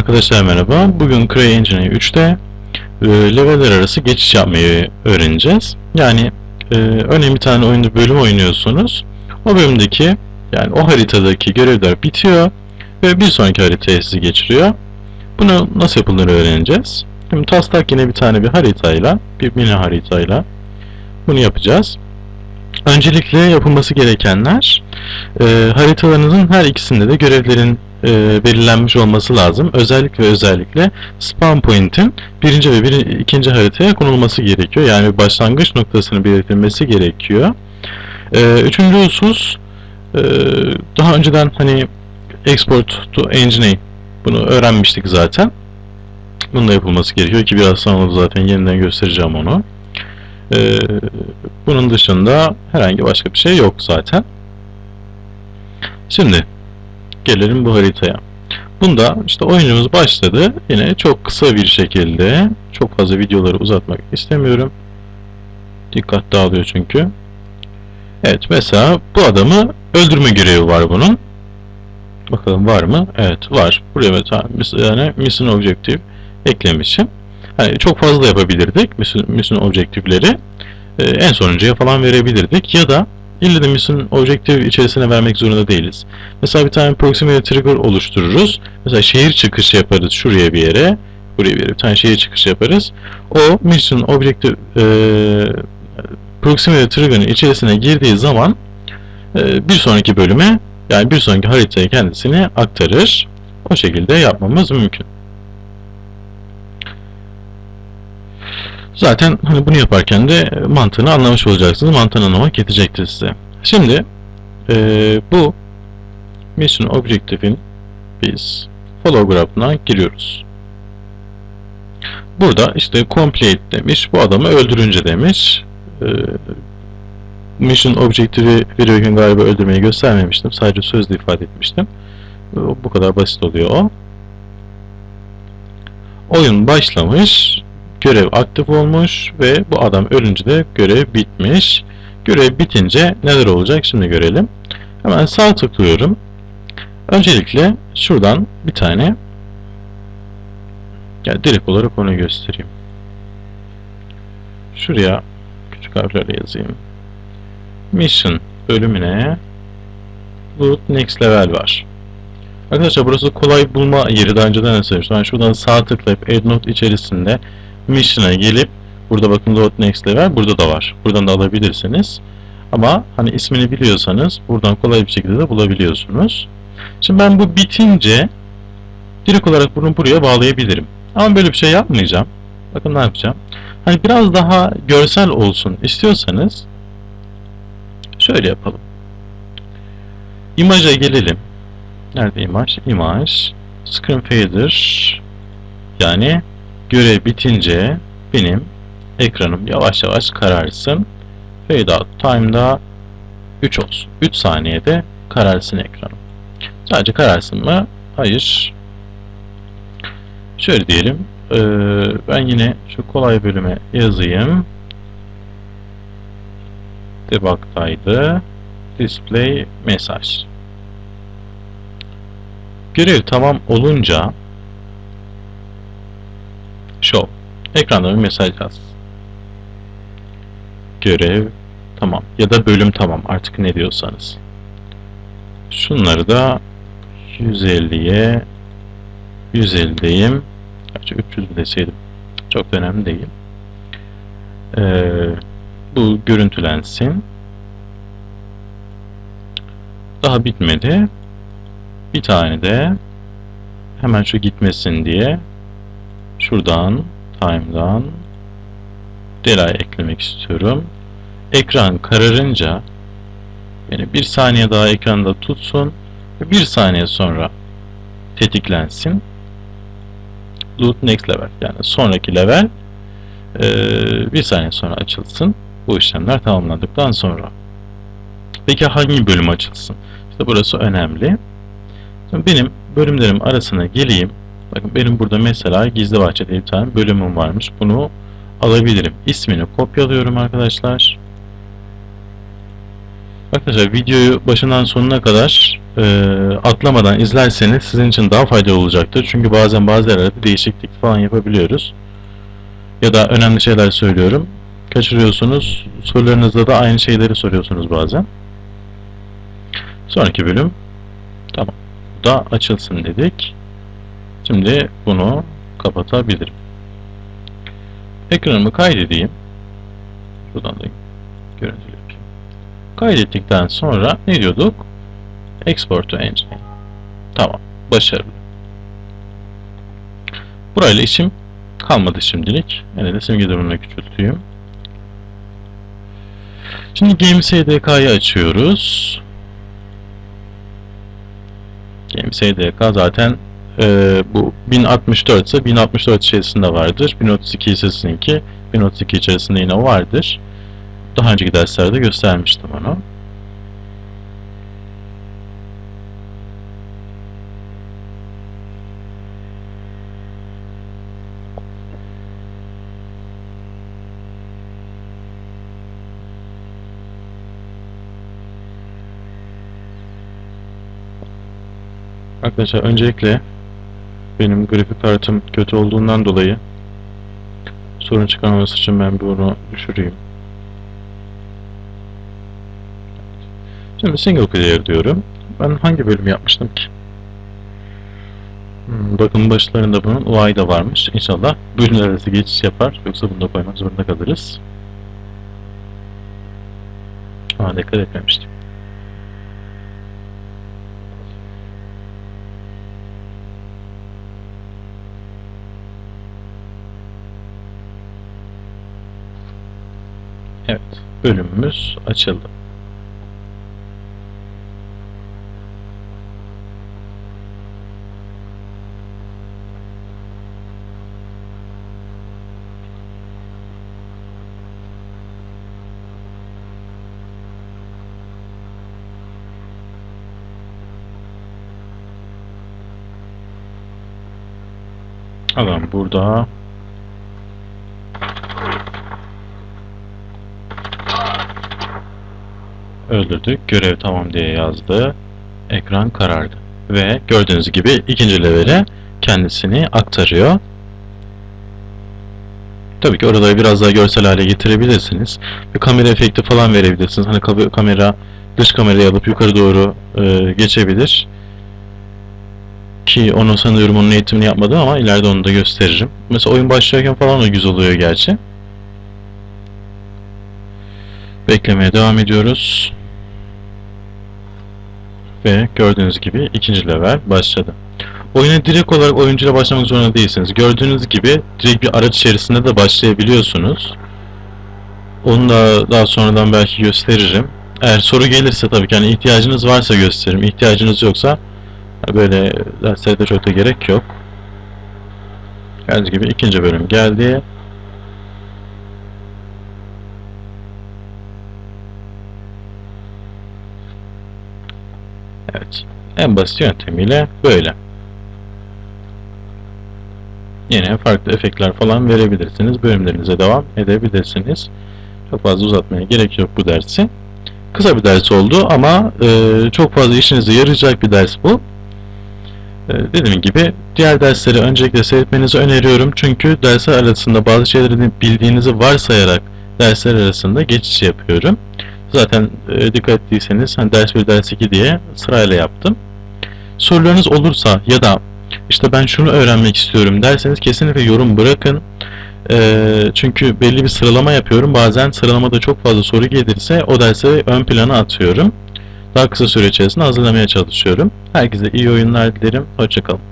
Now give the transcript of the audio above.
Arkadaşlar merhaba. Bugün CryEngine 3'te e, leveller arası geçiş yapmayı öğreneceğiz. Yani e, örneğin bir tane oyunda bölüm oynuyorsunuz. O bölümdeki yani o haritadaki görevler bitiyor ve bir sonraki haritaya sizi geçiriyor. Bunu nasıl yapıldığını öğreneceğiz. Şimdi taslak yine bir tane bir haritayla, bir mini haritayla bunu yapacağız. Öncelikle yapılması gerekenler e, haritalarınızın her ikisinde de görevlerin e, belirlenmiş olması lazım. Özellikle ve özellikle spawn point'in birinci ve bir, ikinci haritaya konulması gerekiyor. Yani başlangıç noktasını belirtilmesi gerekiyor. E, üçüncü husus e, daha önceden hani export to engine bunu öğrenmiştik zaten. Bunun da yapılması gerekiyor ki biraz sonra zaten yeniden göstereceğim onu. E, bunun dışında herhangi başka bir şey yok zaten. Şimdi gelelim bu haritaya. Bunda işte oyunumuz başladı. Yine çok kısa bir şekilde çok fazla videoları uzatmak istemiyorum. Dikkat dağılıyor çünkü. Evet mesela bu adamı öldürme görevi var bunun. Bakalım var mı? Evet var. Buraya mesela yani mission objective eklemişim. Hani çok fazla yapabilirdik mission, mission objektifleri. Ee, en sonuncuya falan verebilirdik ya da İlle de mission objective içerisine vermek zorunda değiliz. Mesela bir tane proximity trigger oluştururuz. Mesela şehir çıkışı yaparız şuraya bir yere. Buraya bir yere bir tane şehir çıkışı yaparız. O mission objective e, proximity trigger'ın içerisine girdiği zaman e, bir sonraki bölüme yani bir sonraki haritaya kendisini aktarır. O şekilde yapmamız mümkün. Zaten hani bunu yaparken de mantığını anlamış olacaksınız. Mantığını anlamak yetecektir size. Şimdi e, bu Mission Objective'in biz follow graph'ına giriyoruz. Burada işte complete demiş. Bu adamı öldürünce demiş. E, Mission Objective'i verirken galiba öldürmeyi göstermemiştim. Sadece sözle ifade etmiştim. Bu kadar basit oluyor o. Oyun başlamış görev aktif olmuş ve bu adam ölünce de görev bitmiş. Görev bitince neler olacak şimdi görelim. Hemen sağ tıklıyorum. Öncelikle şuradan bir tane ya direkt olarak onu göstereyim. Şuraya küçük harflerle yazayım. Mission bölümüne Loot Next Level var. Arkadaşlar burası kolay bulma yeri daha önceden de söylemiştim. Yani şuradan sağ tıklayıp Add Note içerisinde Mission'a gelip burada bakın Load Next Level burada da var. Buradan da alabilirsiniz. Ama hani ismini biliyorsanız buradan kolay bir şekilde de bulabiliyorsunuz. Şimdi ben bu bitince direkt olarak bunu buraya bağlayabilirim. Ama böyle bir şey yapmayacağım. Bakın ne yapacağım. Hani biraz daha görsel olsun istiyorsanız şöyle yapalım. İmaja gelelim. Nerede imaj? İmaj. Screen Fader yani görev bitince benim ekranım yavaş yavaş kararsın. Fade out time'da 3 olsun. 3 saniyede kararsın ekranım. Sadece kararsın mı? Hayır. Şöyle diyelim. Ee, ben yine şu kolay bölüme yazayım. Debug'daydı. Display mesaj. Görev tamam olunca Show. Ekranda bir mesaj yaz. Görev tamam. Ya da bölüm tamam. Artık ne diyorsanız. Şunları da 150'ye 150'deyim. Gerçi 300 deseydim. Çok önemli değil. Ee, bu görüntülensin. Daha bitmedi. Bir tane de hemen şu gitmesin diye şuradan time'dan delay eklemek istiyorum. Ekran kararınca yani bir saniye daha ekranda tutsun ve bir saniye sonra tetiklensin. Loot next level yani sonraki level bir saniye sonra açılsın. Bu işlemler tamamlandıktan sonra. Peki hangi bölüm açılsın? İşte burası önemli. Şimdi benim bölümlerim arasına geleyim. Bakın benim burada mesela gizli bahçe diye bir tane bölümüm varmış. Bunu alabilirim. İsmini kopyalıyorum arkadaşlar. Arkadaşlar videoyu başından sonuna kadar e, atlamadan izlerseniz sizin için daha faydalı olacaktır. Çünkü bazen bazı yerlerde değişiklik falan yapabiliyoruz. Ya da önemli şeyler söylüyorum. Kaçırıyorsunuz. Sorularınızda da aynı şeyleri soruyorsunuz bazen. Sonraki bölüm tamam. Bu da açılsın dedik. Şimdi bunu kapatabilirim. Ekranımı kaydedeyim. Buradan da görüntülü. Kaydettikten sonra ne diyorduk? Export to Engine. Tamam. Başarılı. Burayla işim kalmadı şimdilik. Yine de simge durumuna küçülteyim. Şimdi GameSDK'yı açıyoruz. GameSDK zaten e, bu 1064 ise 1064 içerisinde vardır. 1032 ise sizinki 1032 içerisinde yine vardır. Daha önceki derslerde göstermiştim onu. Arkadaşlar öncelikle benim grafik kartım kötü olduğundan dolayı sorun çıkarmaması için ben bunu düşüreyim. Şimdi single player diyorum. Ben hangi bölüm yapmıştım ki? Hmm, bakın başlarında bunun UI da varmış. İnşallah bölümler arası geçiş yapar. Yoksa bunu da koymak zorunda kalırız. Aa dikkat etmemiştim. Evet, bölümümüz açıldı. Adam burada öldürdük. Görev tamam diye yazdı. Ekran karardı. Ve gördüğünüz gibi ikinci levele kendisini aktarıyor. Tabii ki oraları biraz daha görsel hale getirebilirsiniz. Bir kamera efekti falan verebilirsiniz. Hani ka- kamera dış kamerayı alıp yukarı doğru e, geçebilir. Ki onu sanıyorum onun eğitimini yapmadım ama ileride onu da gösteririm. Mesela oyun başlarken falan o güzel oluyor gerçi. Beklemeye devam ediyoruz. Ve gördüğünüz gibi ikinci level başladı. Oyuna direkt olarak oyuncuyla başlamak zorunda değilsiniz. Gördüğünüz gibi direkt bir araç içerisinde de başlayabiliyorsunuz. Onu da daha sonradan belki gösteririm. Eğer soru gelirse tabii ki hani ihtiyacınız varsa gösteririm. İhtiyacınız yoksa böyle derslerde çok da gerek yok. Gördüğünüz gibi ikinci bölüm geldi. Evet. En basit yöntemiyle böyle. Yine farklı efektler falan verebilirsiniz. Bölümlerinize devam edebilirsiniz. Çok fazla uzatmaya gerek yok bu dersi. Kısa bir ders oldu ama e, çok fazla işinize yarayacak bir ders bu. E, dediğim gibi diğer dersleri öncelikle seyretmenizi öneriyorum. Çünkü dersler arasında bazı şeyleri bildiğinizi varsayarak dersler arasında geçiş yapıyorum. Zaten e, dikkat ettiyseniz hani ders 1, ders 2 diye sırayla yaptım. Sorularınız olursa ya da işte ben şunu öğrenmek istiyorum derseniz kesinlikle yorum bırakın. E, çünkü belli bir sıralama yapıyorum. Bazen sıralamada çok fazla soru gelirse o dersi ön plana atıyorum. Daha kısa süre içerisinde hazırlamaya çalışıyorum. Herkese iyi oyunlar dilerim. Hoşçakalın.